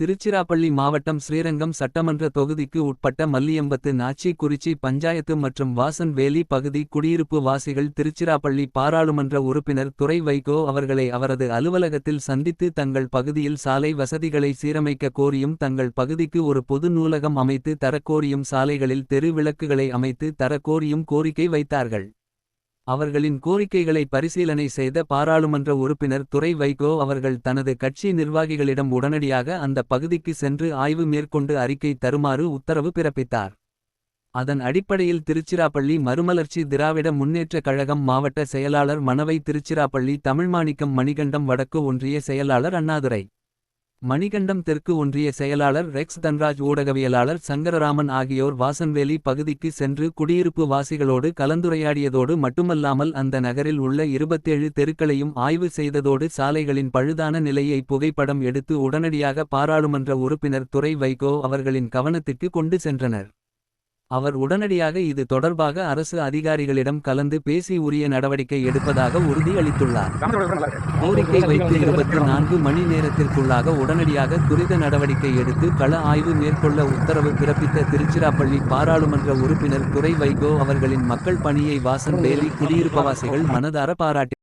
திருச்சிராப்பள்ளி மாவட்டம் ஸ்ரீரங்கம் சட்டமன்ற தொகுதிக்கு உட்பட்ட மல்லியம்பத்து நாச்சி குறிச்சி பஞ்சாயத்து மற்றும் வாசன் வேலி பகுதி குடியிருப்பு வாசிகள் திருச்சிராப்பள்ளி பாராளுமன்ற உறுப்பினர் துறை வைகோ அவர்களை அவரது அலுவலகத்தில் சந்தித்து தங்கள் பகுதியில் சாலை வசதிகளை சீரமைக்க கோரியும் தங்கள் பகுதிக்கு ஒரு பொது நூலகம் அமைத்து தரக்கோரியும் சாலைகளில் தெரு விளக்குகளை அமைத்து தரக்கோரியும் கோரிக்கை வைத்தார்கள். அவர்களின் கோரிக்கைகளை பரிசீலனை செய்த பாராளுமன்ற உறுப்பினர் துறை வைகோ அவர்கள் தனது கட்சி நிர்வாகிகளிடம் உடனடியாக அந்த பகுதிக்கு சென்று ஆய்வு மேற்கொண்டு அறிக்கை தருமாறு உத்தரவு பிறப்பித்தார். அதன் அடிப்படையில் திருச்சிராப்பள்ளி மறுமலர்ச்சி திராவிட முன்னேற்றக் கழகம் மாவட்ட செயலாளர் மணவை திருச்சிராப்பள்ளி தமிழ்மாணிக்கம் மணிகண்டம் வடக்கு ஒன்றிய செயலாளர் அண்ணாதுரை. மணிகண்டம் தெற்கு ஒன்றிய செயலாளர் ரெக்ஸ் தன்ராஜ் ஊடகவியலாளர் சங்கரராமன் ஆகியோர் வாசன்வேலி பகுதிக்கு சென்று குடியிருப்பு வாசிகளோடு கலந்துரையாடியதோடு மட்டுமல்லாமல் அந்த நகரில் உள்ள இருபத்தேழு தெருக்களையும் ஆய்வு செய்ததோடு சாலைகளின் பழுதான நிலையை புகைப்படம் எடுத்து உடனடியாக பாராளுமன்ற உறுப்பினர் துறை வைகோ அவர்களின் கவனத்திற்கு கொண்டு சென்றனர். அவர் உடனடியாக இது தொடர்பாக அரசு அதிகாரிகளிடம் கலந்து பேசி உரிய நடவடிக்கை எடுப்பதாக உறுதியளித்துள்ளார். கோரிக்கை வைத்து இருபத்தி நான்கு மணி நேரத்திற்குள்ளாக உடனடியாக துரித நடவடிக்கை எடுத்து கள ஆய்வு மேற்கொள்ள உத்தரவு பிறப்பித்த திருச்சிராப்பள்ளி பாராளுமன்ற உறுப்பினர் துறை வைகோ அவர்களின் மக்கள் பணியை வாசன் வேலி குடியிருப்பவாசிகள் மனதார பாராட்டி